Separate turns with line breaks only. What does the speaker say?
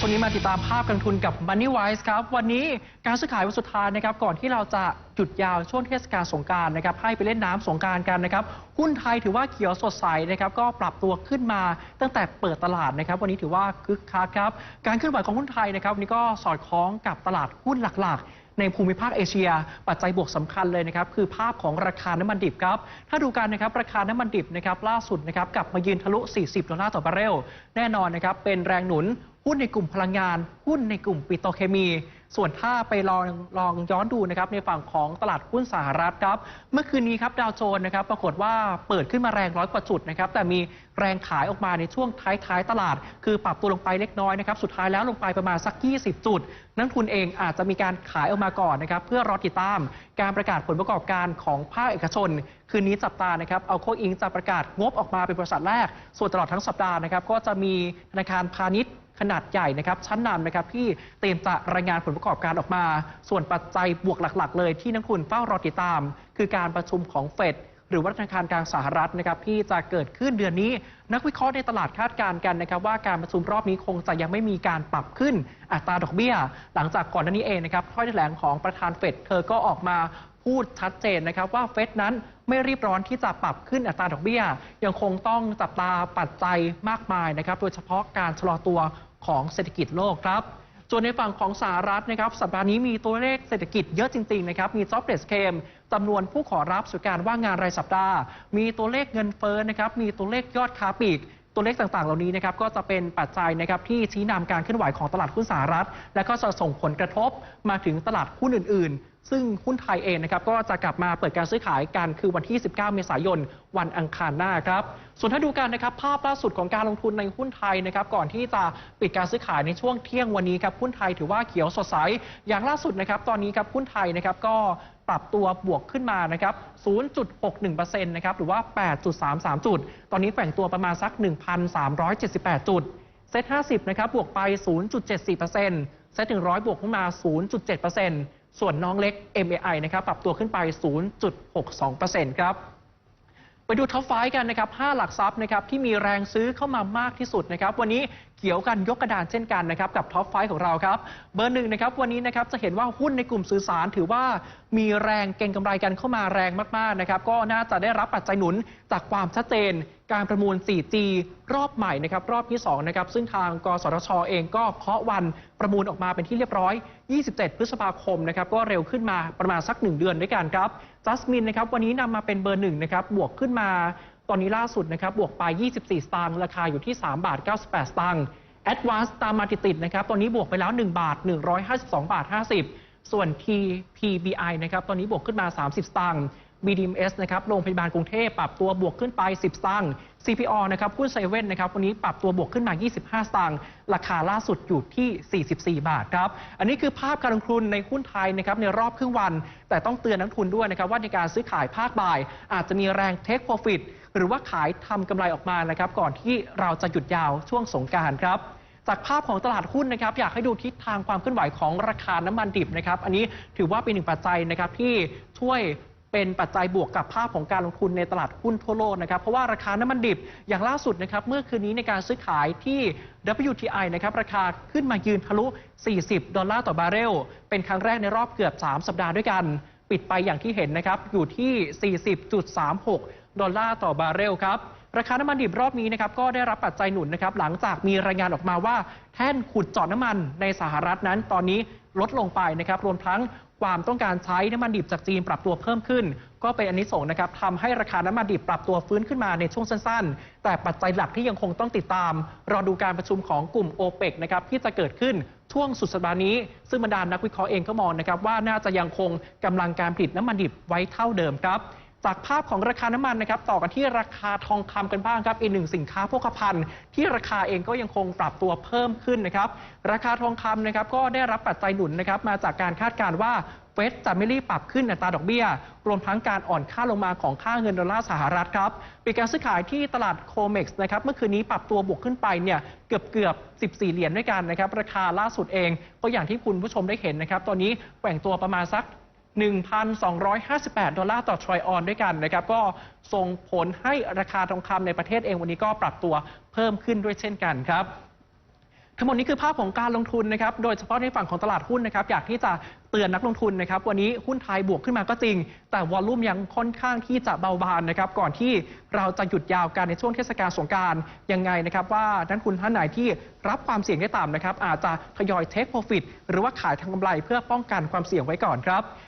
ช่วงนี้มาติดตามภาพการทุนกับ Money Wise ครับ วันนี้การซื้อขายวันสุดท้ายนะครับ ก่อนที่เราจะหยุดยาวช่วงเทศกาลสงการนะครับ ให้ไปเล่นน้ำสงการกันนะครับ หุ้นไทยถือว่าเขียวสดใสนะครับ ก็ปรับตัวขึ้นมาตั้งแต่เปิดตลาดนะครับ วันนี้ถือว่าคึกคักครับ การเคลื่อนไหวของหุ้นไทยนะครับนนี้ก็สอดคล้องกับตลาดหุ้นหลักๆในภูมิภาคเอเชีย ปัจจัยบวกสำคัญเลยนะครับ คือภาพของราคาน้ำมันดิบครับ ถ้าดูกันนะครับ ราคาน้ำมันดิบนะครับ ล่าสุดนะครับกลับมายืนทะลุ 40 ดอลลาร์ต่อบาร์เรล แน่นอนนะครับ เป็นแรงหนุน หุ้นในกลุ่มพลังงาน หุ้นในกลุ่มปิโตรเคมี ส่วนถ้าไปลองลองย้อนดูนะครับในฝั่งของตลาดหุ้นสหรัฐครับ เมื่อคืนนี้ครับดาวโจนส์นะครับปรากฏว่าเปิดขึ้นมาแรงร้อยกว่าจุดนะครับแต่มีแรงขายออกมาในช่วงท้ายๆตลาด คือปรับตัวลงไปเล็กน้อยนะครับสุดท้ายแล้วลงไปประมาณสัก 20 จุด นักทุนเองอาจจะมีการขายออกมาก่อนนะครับเพื่อรอติดตาม การประกาศผลประกอบการของภาคเอกชน คืนนี้จับตานะครับเอาโคอิงจะประกาศงบออกมาเป็นบริษัทแรก ส่วนตลอดทั้งสัปดาห์นะครับก็จะมีธนาคารพาณิชย์ ขนาดใหญ่นะครับชั้นนำนะครับที่เตรียมจะรายงานผลประกอบการออกมา ส่วนปัจจัยบวกหลัก ๆ เลยที่นักทุนเฝ้ารอติดตาม คือการประชุมของเฟดหรือว่าธนาคารกลางสหรัฐนะครับที่จะเกิดขึ้นเดือนนี้ นักวิเคราะห์ในตลาดคาดการณ์กันนะครับว่าการประชุมรอบนี้คงจะยังไม่มีการปรับขึ้นอัตราดอกเบี้ย หลังจากก่อนหน้านี้เองนะครับถ้อยแถลงของประธานเฟดเธอก็ออกมาพูดชัดเจนนะครับว่าเฟดนั้นไม่รีบร้อนที่จะปรับขึ้นอัตราดอกเบี้ย ยังคงต้องจับตาปัจจัยมากมายนะครับโดยเฉพาะการชะลอตัว ของเศรษฐกิจโลกครับ ส่วนในฝั่งของสหรัฐนะครับ สัปดาห์นี้มีตัวเลขเศรษฐกิจเยอะจริงๆนะครับ มี jobless claim จำนวนผู้ขอรับสู่การว่างงานรายสัปดาห์ มีตัวเลขเงินเฟ้อนะครับ มีตัวเลขยอดค้าปลีก ตัวเลขต่างๆ เหล่านี้นะครับ ก็จะเป็นปัจจัยนะครับที่ชี้นำการเคลื่อนไหวของตลาดหุ้นสหรัฐ และก็จะส่งผลกระทบมาถึงตลาดหุ้นอื่น ๆ ซึ่งหุ้นไทยเองนะครับก็จะกลับมาเปิดการซื้อขายกันคือวันที่ 19 เมษายน วันอังคารหน้าครับ ส่วนถ้าดูกันนะครับภาพล่าสุดของการลงทุนในหุ้นไทยนะครับก่อนที่จะปิดการซื้อขายในช่วงเที่ยงวันนี้ครับหุ้นไทยถือว่าเขียวสดใส อย่างล่าสุดนะครับตอนนี้ครับหุ้นไทยนะครับก็ปรับตัวบวกขึ้นมานะครับ 0.61%นะครับ หรือว่า 8.33 จุด ตอนนี้แกว่งตัวประมาณสัก 1,378 จุด เซ็ต50 นะครับ บวกไป 0.74%เซ็ต100 บวกขึ้นมา 0.7% ส่วนน้องเล็ก MAI นะครับปรับตัวขึ้นไป 0.62%ครับไปดูท็อปไฟกันนะครับ5หลักทรัพย์นะครับที่มีแรงซื้อเข้ามามากที่สุดนะครับ วันนี้เกี่ยวกันยกกระดานเช่นกันนะครับกับท็อปไฟของเราครับ เบอร์หนึ่งนะครับวันนี้นะครับจะเห็นว่าหุ้นในกลุ่มสื่อสารถือว่ามีแรงเก็งกำไรกันเข้ามาแรงมากๆนะครับก็น่าจะได้รับปัจจัยหนุนจากความชัดเจน การประมูล 4G รอบใหม่นะครับรอบที่2นะครับซึ่งทางกสทชเองก็เคาะวัน ประมูลออกมาเป็นที่เรียบร้อย 27 พฤษภาคมนะครับก็เร็วขึ้นมาประมาณสัก 1 เดือนด้วยกันครับจัสมินนะครับวันนี้นำมาเป็นเบอร์หนึ่งนะครับบวกขึ้นมาตอนนี้ล่าสุดนะครับบวกไป 24 สตางค์ราคาอยู่ที่ 3 บาท 98 สตางค์ Advance ตามมาติดๆนะครับตอนนี้บวกไปแล้ว 1 บาท 152 บาท 50 ส่วน TPBI นะครับตอนนี้บวกขึ้นมา 30 สตางค์ BDMs นะครับโรงพยาบาลกรุงเทพปรับตัวบวกขึ้นไป 10 สตางค์ CPO นะครับหุ้นเซเว่นนะครับวันนี้ปรับตัวบวกขึ้นมา 25 สตางค์ราคาล่าสุดอยู่ที่ 44 บาทครับอันนี้คือภาพการลงทุนในหุ้นไทยนะครับในรอบครึ่งวัน แต่ต้องเตือนนักทุนด้วยนะครับว่าในการซื้อขายภาคบ่าย อาจจะมีแรง take profit หรือว่าขายทำกำไรออกมานะครับก่อนที่เราจะหยุดยาวช่วงสงกรารครับจากภาพของตลาดหุ้นนะครับอยากให้ดูทิศทางความเคลื่อนไหวของราคาน้ำมันดิบนะครับอันนี้ถือว่าเป็นหนึ่งปัจจัยนะครับที่ช่วย เป็นปัจจัยบวกกับภาพของการลงทุนในตลาดหุ้นทั่วโลกนะครับเพราะว่าราคาน้ำมันดิบอย่างล่าสุดนะครับเมื่อคืนนี้ในการซื้อขายที่ WTI นะครับราคาขึ้นมายืนทะลุ 40 ดอลลาร์ต่อบาร์เรล เป็นครั้งแรกในรอบเกือบ 3 สัปดาห์ด้วยกัน ปิดไปอย่างที่เห็นนะครับอยู่ที่ 40.36 ดอลลาร์ต่อบาร์เรลครับ ราคาน้ำมันดิบรอบนี้นะครับก็ได้รับปัจจัยหนุนนะครับหลังจากมีรายงานออกมาว่า แท่นขุดเจาะน้ำมันในสหรัฐนั้น ตอนนี้ลดลงไปนะครับรวมทั้งความต้องการใช้น้ำมันดิบจากจีนปรับตัวเพิ่มขึ้น ก็เป็นอันนี้ส่งส์นะครับทำให้ราคาน้ำมันดิบปรับตัวฟื้นขึ้นมาในช่วงสั้นๆ แต่ปัจจัยหลักที่ยังคงต้องติดตาม รอดูการประชุมของกลุ่มโอเปกนะครับที่จะเกิดขึ้นช่วงสุดสัปดาห์นี้ ซึ่งบรรดานักวิเคราะห์เองก็มองนะครับว่าน่าจะยังคงกำลังการผลิตน้ำมันดิบไว้เท่าเดิมครับ จากภาพของราคาน้ำมันนะครับต่อกันที่ราคาทองคำกันบ้างครับอีกหนึ่งสินค้าโภคภัณฑ์ ที่ราคาเองก็ยังคงปรับตัวเพิ่มขึ้นนะครับราคาทองคำนะครับก็ได้รับปัจจัยหนุนนะครับมาจากการคาดการณ์ว่าเฟดจะไม่รีบปรับขึ้นอัตราดอกเบี้ย รวมทั้งการอ่อนค่าลงมาของค่าเงินดอลลาร์สหรัฐครับปีการซื้อขายที่ตลาดโคเม็กซ์นะครับเมื่อคืนนี้ปรับตัวบวกขึ้นไปเนี่ยเกือบเกือบ14 เหรียญด้วยกันนะครับราคาล่าสุดเองก็อย่างที่คุณผู้ชมได้เห็นนะครับตอนนี้แกว่งตัวประมาณสัก 1,258 ดอลลาร์ต่อทรอยออนด้วยกันนะครับ ก็ส่งผลให้ราคาทองคำในประเทศเองวันนี้ก็ปรับตัวเพิ่มขึ้นด้วยเช่นกันครับทั้งหมดนี้คือภาพของการลงทุนนะครับ โดยเฉพาะในฝั่งของตลาดหุ้นนะครับ อยากที่จะเตือนนักลงทุนนะครับ วันนี้หุ้นไทยบวกขึ้นมาก็จริง แต่วอลลุ่มยังค่อนข้างที่จะเบาบางนะครับ ก่อนที่เราจะหยุดยาวกันในช่วงเทศกาลสงกรารยังไงนะครับ ว่านักลงทุนท่านไหนที่รับความเสี่ยงได้ต่ำนะครับ อาจจะทยอยเทคโปรฟิตหรือว่าขายทางกำไรเพื่อป้องกันความเสี่ยงไว้ก่อนครับ